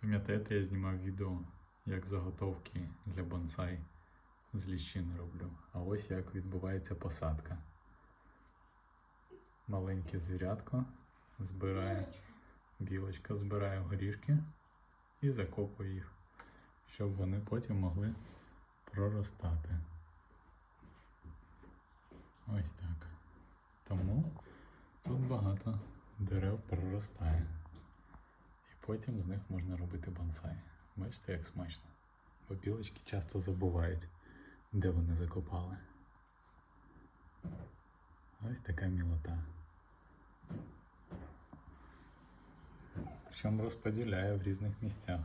Пам'ятаєте, я знімав відео, як заготовки для бонсай з ліщини роблю. А ось як відбувається посадка. Маленьке звірятко збирає, білочка збирає горішки і закопує їх, щоб вони потім могли проростати. Ось так. Тому тут багато дерев проростає. Потім з них можна робити бонсай. Бачите, як смачно. Бо білочки часто забувають, де вони закопали. Ось така мілота. Причому розподіляє в різних місцях.